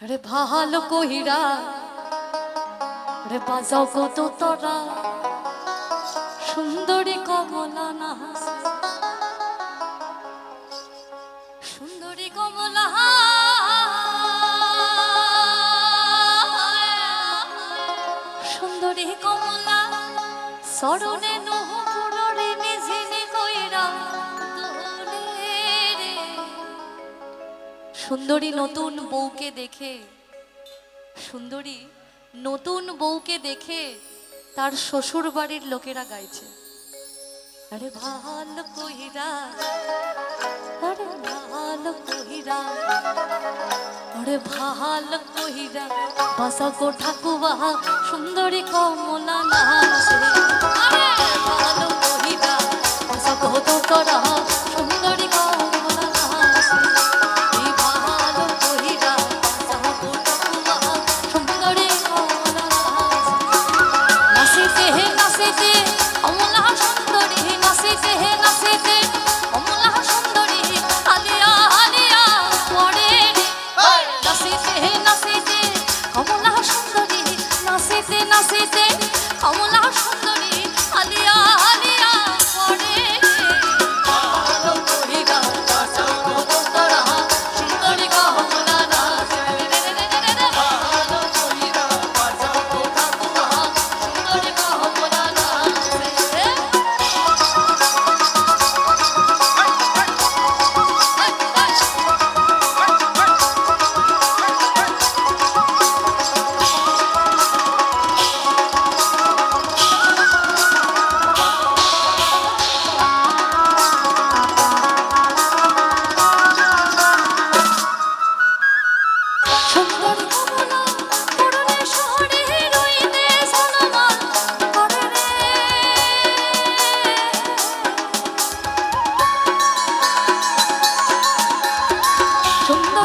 রে ভালো কহিরা রে বাজাও কত তোরা, সুন্দরী কমলা না। সুন্দরী কমলা সুন্দরী কমলা সরণে নহ সুন্দরী নতুন বউকে দেখে, সুন্দরী নতুন বউকে দেখে তার শ্বশুর বাড়ির লোকেরা গাইছে। আরে ভালো কইরা আরে ভালো কহিরা, আরে ভালো কইরা বাসা গো ঠাকুবা সুন্দরী কমলা নাচে আরে ভালো কইরা বাসা গো তো করা